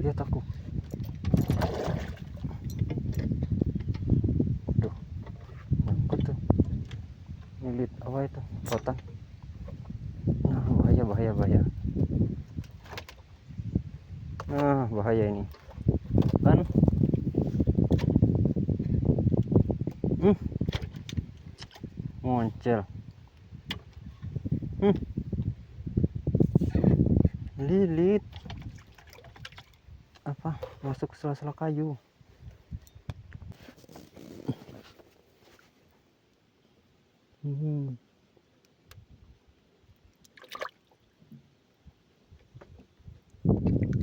lihat aku. Aduh nyangkut tuh. Lilit apa itu? Rotan. Nah, bahaya bahaya bahaya. Nah bahaya ini. Kan? Hmm. muncul. Hmm. lilit masuk sela-sela kayu. Hmm.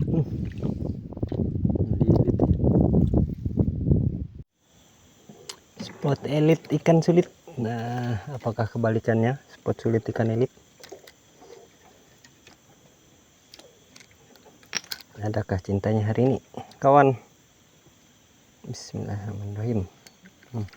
lilit spot elit ikan sulit. Nah apakah kebalikannya? Spot sulit ikan elit adakah cintanya hari ini? Kawan. Bismillahirrahmanirrahim. Hmm.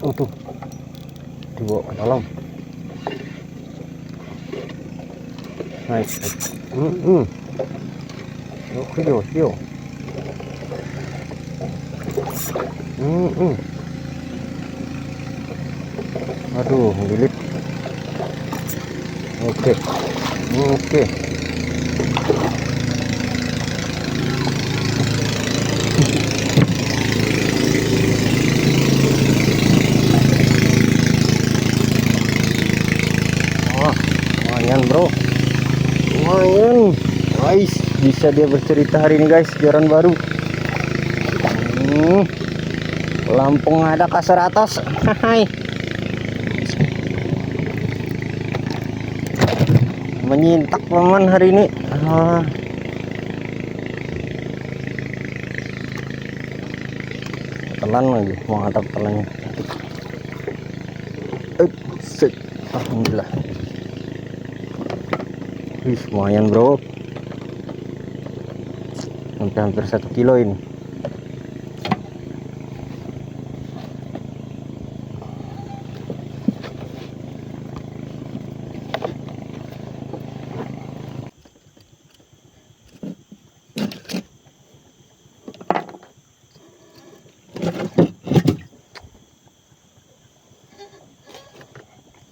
Oh tuh dibawa ke dalam naik naik hmm, hmm. yuk yuk yuk hmm, hmm. aduh lilit oke oke Wah, lumayan bro. Lumayan. Guys, bisa dia bercerita hari ini guys, jaran baru. Hmm. Lampung ada kasar atas. Hai. Menyintak paman hari ini. Ah. Telan lagi, mau atap telannya. Eh. Alhamdulillah. Wih, lumayan bro. Hampir satu kilo ini.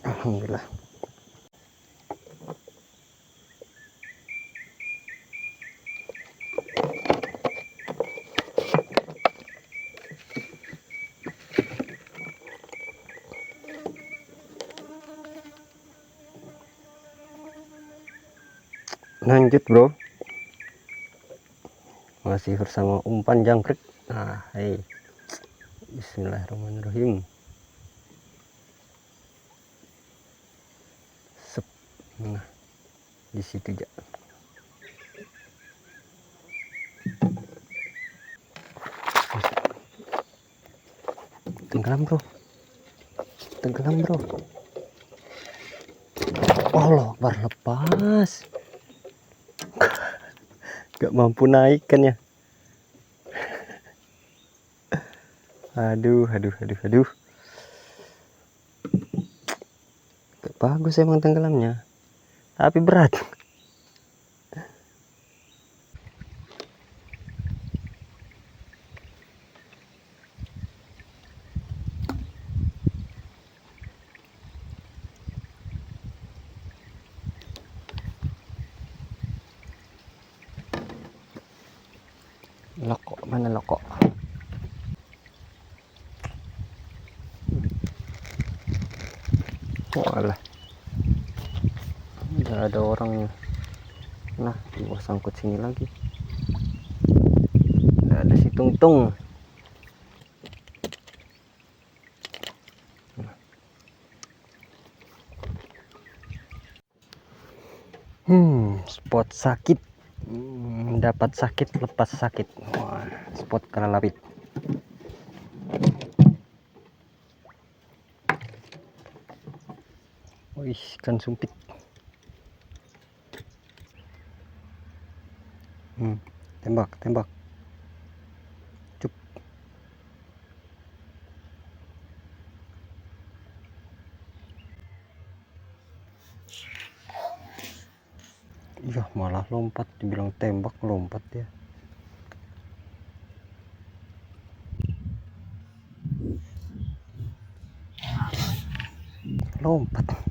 Alhamdulillah. Lanjut bro. Masih bersama umpan jangkrik. Nah, hey. Bismillahirrahmanirrahim. Sep. Nah, di situ aja. Tenggelam bro. Tenggelam bro. Allah Akbar lepas. Gak mampu naik kan ya. Aduh, aduh, aduh, aduh. Gak bagus emang tenggelamnya. Tapi berat. Lokok, mana lokok? Walah. Udah ada orangnya. Nah, gua sangkut sini lagi. Udah ada si tungtung. Hmm, spot sakit mendapat sakit lepas sakit. Wah, spot kelalawit Wih, ikan sumpit. Hmm, tembak tembak. Iya, malah lompat. Dibilang tembak, lompat dia. Lompat.